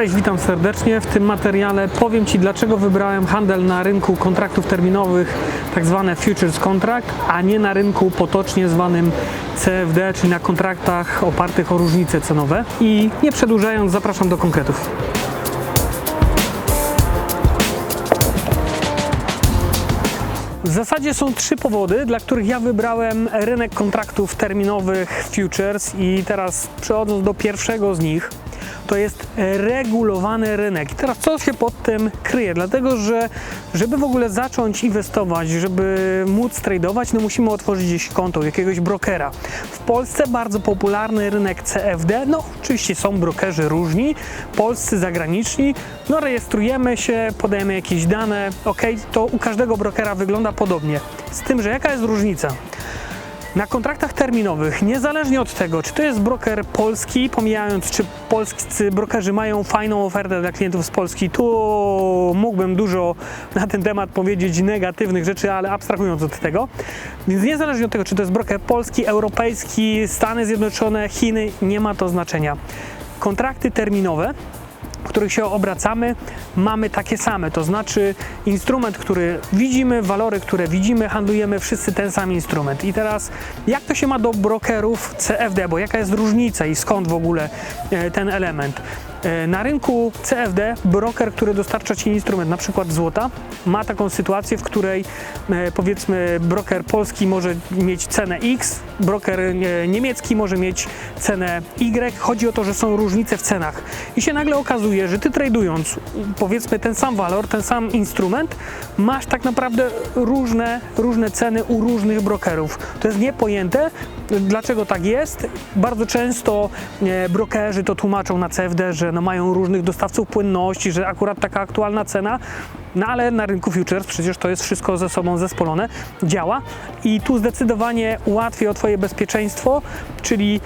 Cześć, witam serdecznie. W tym materiale powiem Ci, dlaczego wybrałem handel na rynku kontraktów terminowych, tak zwane futures contract, a nie na rynku potocznie zwanym CFD, czyli na kontraktach opartych o różnice cenowe. I nie przedłużając, zapraszam do konkretów. W zasadzie są trzy powody, dla których ja wybrałem rynek kontraktów terminowych futures i teraz przechodząc do pierwszego z nich, to jest regulowany rynek. I teraz co się pod tym kryje? Dlatego, że żeby w ogóle zacząć inwestować, żeby móc tradować, no musimy otworzyć gdzieś konto, jakiegoś brokera. W Polsce bardzo popularny rynek CFD, no oczywiście są brokerzy różni, polscy, zagraniczni, no rejestrujemy się, podajemy jakieś dane, ok, to u każdego brokera wygląda podobnie. Z tym, że jaka jest różnica? Na kontraktach terminowych, niezależnie od tego, czy to jest broker polski, pomijając, czy polscy brokerzy mają fajną ofertę dla klientów z Polski, tu mógłbym dużo na ten temat powiedzieć negatywnych rzeczy, ale abstrahując od tego. Więc niezależnie od tego, czy to jest broker polski, europejski, Stany Zjednoczone, Chiny, nie ma to znaczenia. Kontrakty terminowe w których się obracamy, mamy takie same. To znaczy instrument, który widzimy, walory, które widzimy, handlujemy wszyscy ten sam instrument. I teraz jak to się ma do brokerów CFD, bo jaka jest różnica i skąd w ogóle e, ten element? E, Na rynku CFD broker, który dostarcza Ci instrument, na przykład złota, ma taką sytuację, w której e, powiedzmy broker polski może mieć cenę X, broker e, niemiecki może mieć cenę Y. Chodzi o to, że są różnice w cenach. I się nagle okazuje, że Ty tradując powiedzmy ten sam walor, ten sam instrument, masz tak naprawdę różne, różne ceny u różnych brokerów. To jest niepojęte. Dlaczego tak jest? Bardzo często brokerzy to tłumaczą na CFD, że no mają różnych dostawców płynności, że akurat taka aktualna cena, no ale na rynku futures przecież to jest wszystko ze sobą zespolone, działa. I tu zdecydowanie ułatwi o Twoje bezpieczeństwo, czyli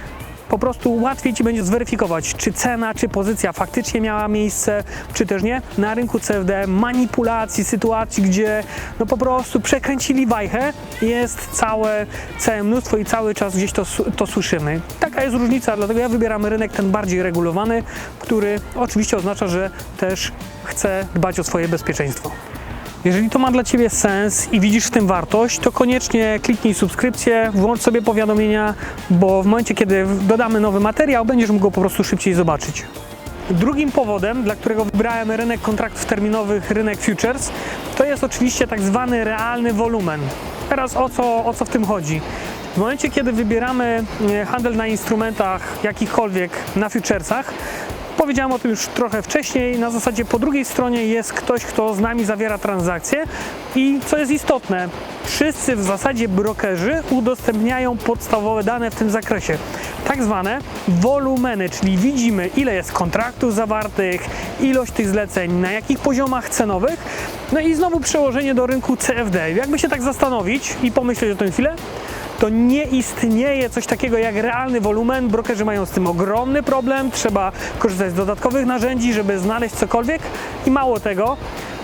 po prostu łatwiej Ci będzie zweryfikować, czy cena, czy pozycja faktycznie miała miejsce, czy też nie. Na rynku CFD manipulacji, sytuacji, gdzie no po prostu przekręcili wajchę, jest całe, całe mnóstwo i cały czas gdzieś to, to słyszymy. Taka jest różnica, dlatego ja wybieram rynek ten bardziej regulowany, który oczywiście oznacza, że też chcę dbać o swoje bezpieczeństwo. Jeżeli to ma dla Ciebie sens i widzisz w tym wartość, to koniecznie kliknij subskrypcję, włącz sobie powiadomienia, bo w momencie, kiedy dodamy nowy materiał, będziesz mógł go po prostu szybciej zobaczyć. Drugim powodem, dla którego wybrałem rynek kontraktów terminowych, rynek futures, to jest oczywiście tak zwany realny wolumen. Teraz o co, o co w tym chodzi? W momencie, kiedy wybieramy e, handel na instrumentach jakichkolwiek na futuresach, Powiedziałem o tym już trochę wcześniej. Na zasadzie po drugiej stronie jest ktoś, kto z nami zawiera transakcje i co jest istotne, wszyscy w zasadzie brokerzy udostępniają podstawowe dane w tym zakresie. Tak zwane wolumeny, czyli widzimy ile jest kontraktów zawartych, ilość tych zleceń, na jakich poziomach cenowych. No i znowu przełożenie do rynku CFD. Jakby się tak zastanowić i pomyśleć o tym chwilę, to nie istnieje coś takiego jak realny wolumen. Brokerzy mają z tym ogromny problem, trzeba korzystać z dodatkowych narzędzi, żeby znaleźć cokolwiek i mało tego,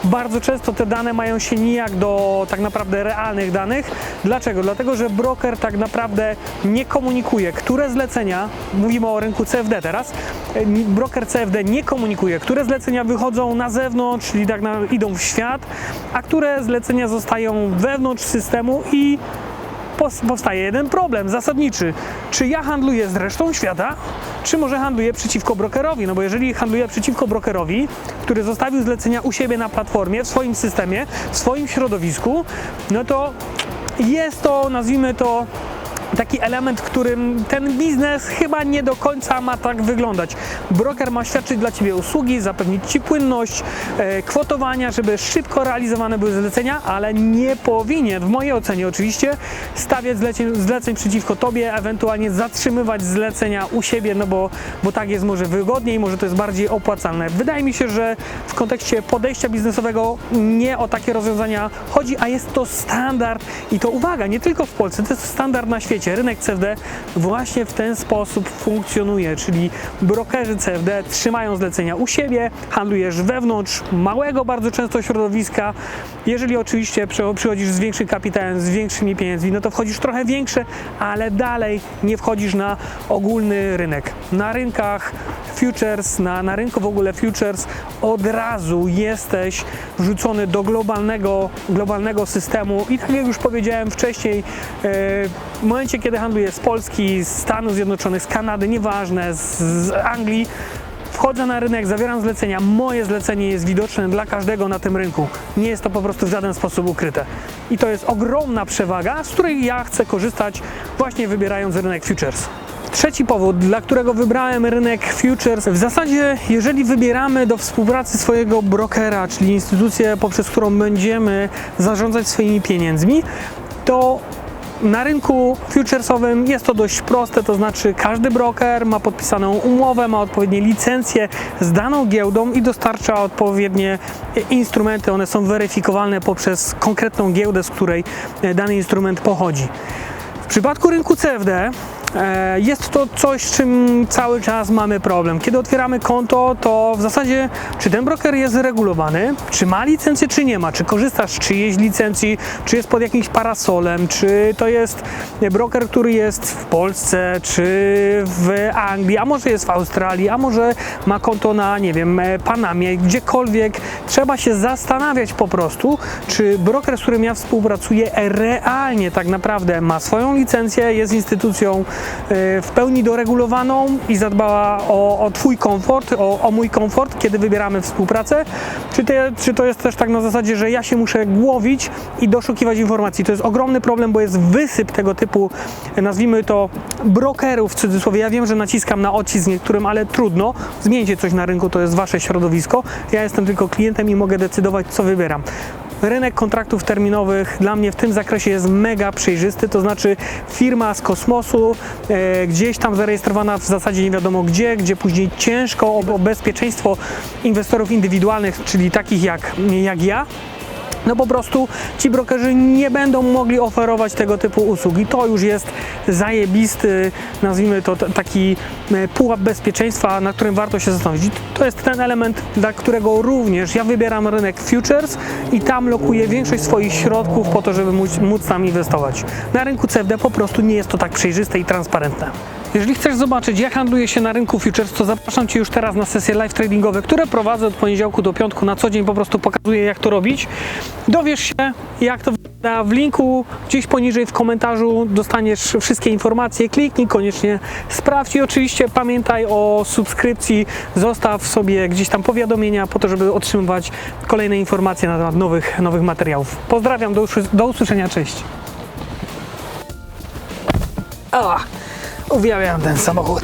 bardzo często te dane mają się nijak do tak naprawdę realnych danych. Dlaczego? Dlatego, że broker tak naprawdę nie komunikuje, które zlecenia, mówimy o rynku CFD teraz, e, broker CFD nie komunikuje, które zlecenia wychodzą na zewnątrz, czyli tak na, idą w świat, a które zlecenia zostają wewnątrz systemu i powstaje jeden problem zasadniczy. Czy ja handluję z resztą świata, czy może handluję przeciwko brokerowi? No bo jeżeli handluję przeciwko brokerowi, który zostawił zlecenia u siebie na platformie, w swoim systemie, w swoim środowisku, no to jest to, nazwijmy to, taki element, którym ten biznes chyba nie do końca ma tak wyglądać. Broker ma świadczyć dla Ciebie usługi, zapewnić Ci płynność, e, kwotowania, żeby szybko realizowane były zlecenia, ale nie powinien, w mojej ocenie oczywiście, stawiać zleceń, zleceń przeciwko Tobie, ewentualnie zatrzymywać zlecenia u siebie, no bo, bo tak jest może wygodniej, może to jest bardziej opłacalne. Wydaje mi się, że w kontekście podejścia biznesowego nie o takie rozwiązania chodzi, a jest to standard i to uwaga, nie tylko w Polsce, to jest standard na świecie. Rynek CFD właśnie w ten sposób funkcjonuje, czyli brokerzy CFD trzymają zlecenia u siebie, handlujesz wewnątrz małego bardzo często środowiska. Jeżeli oczywiście przy- przychodzisz z większym kapitałem, z większymi pieniędzmi, no to wchodzisz trochę większe, ale dalej nie wchodzisz na ogólny rynek. Na rynkach futures, na, na rynku w ogóle futures od razu jesteś wrzucony do globalnego, globalnego systemu i tak jak już powiedziałem wcześniej, e, w momencie kiedy handluję z Polski, z Stanów Zjednoczonych, z Kanady, nieważne, z, z Anglii, Wchodzę na rynek, zawieram zlecenia. Moje zlecenie jest widoczne dla każdego na tym rynku. Nie jest to po prostu w żaden sposób ukryte. I to jest ogromna przewaga, z której ja chcę korzystać właśnie wybierając rynek futures. Trzeci powód, dla którego wybrałem rynek futures, w zasadzie jeżeli wybieramy do współpracy swojego brokera, czyli instytucję, poprzez którą będziemy zarządzać swoimi pieniędzmi, to na rynku futuresowym jest to dość proste, to znaczy każdy broker ma podpisaną umowę, ma odpowiednie licencje z daną giełdą i dostarcza odpowiednie instrumenty. One są weryfikowalne poprzez konkretną giełdę, z której dany instrument pochodzi. W przypadku rynku CFD jest to coś, z czym cały czas mamy problem. Kiedy otwieramy konto, to w zasadzie czy ten broker jest regulowany, czy ma licencję, czy nie ma, czy korzystasz z czyjejś licencji, czy jest pod jakimś parasolem, czy to jest broker, który jest w Polsce, czy w Anglii, a może jest w Australii, a może ma konto na, nie wiem, e, Panamie, gdziekolwiek. Trzeba się zastanawiać po prostu, czy broker, z którym ja współpracuję, realnie tak naprawdę ma swoją licencję, jest instytucją e, w pełni doregulowaną i zadbała o, o Twój komfort, o, o mój komfort, kiedy wybieramy współpracę, czy, te, czy to jest też tak na zasadzie, że ja się muszę głowić i doszukiwać informacji. To jest ogromny problem, bo jest wysyp tego typu, nazwijmy to, brokerów w cudzysłowie. Ja wiem, że naciskam na odcisk niektórym, ale trudno. Zmieńcie coś na rynku, to jest Wasze środowisko. Ja jestem tylko klientem i mogę decydować, co wybieram. Rynek kontraktów terminowych dla mnie w tym zakresie jest mega przejrzysty, to znaczy firma z kosmosu, e, gdzieś tam zarejestrowana w zasadzie nie wiadomo gdzie, gdzie później ciężko o, o bezpieczeństwo inwestorów indywidualnych, czyli takich jak, jak ja, no po prostu ci brokerzy nie będą mogli oferować tego typu usług i to już jest zajebisty, nazwijmy to taki e, pułap bezpieczeństwa, na którym warto się zastanowić. To jest ten element, dla którego również ja wybieram rynek futures i tam lokuję większość swoich środków po to, żeby móc, móc tam inwestować. Na rynku CFD po prostu nie jest to tak przejrzyste i transparentne. Jeżeli chcesz zobaczyć, jak handluje się na rynku futures, to zapraszam Cię już teraz na sesje live tradingowe, które prowadzę od poniedziałku do piątku na co dzień. Po prostu pokazuję, jak to robić. Dowiesz się, jak to wygląda w linku gdzieś poniżej w komentarzu. Dostaniesz wszystkie informacje. Kliknij koniecznie, sprawdź i oczywiście pamiętaj o subskrypcji. Zostaw sobie gdzieś tam powiadomienia po to, żeby otrzymywać kolejne informacje na temat nowych, nowych materiałów. Pozdrawiam, do, do usłyszenia, cześć. Uwielbiam ten samochód.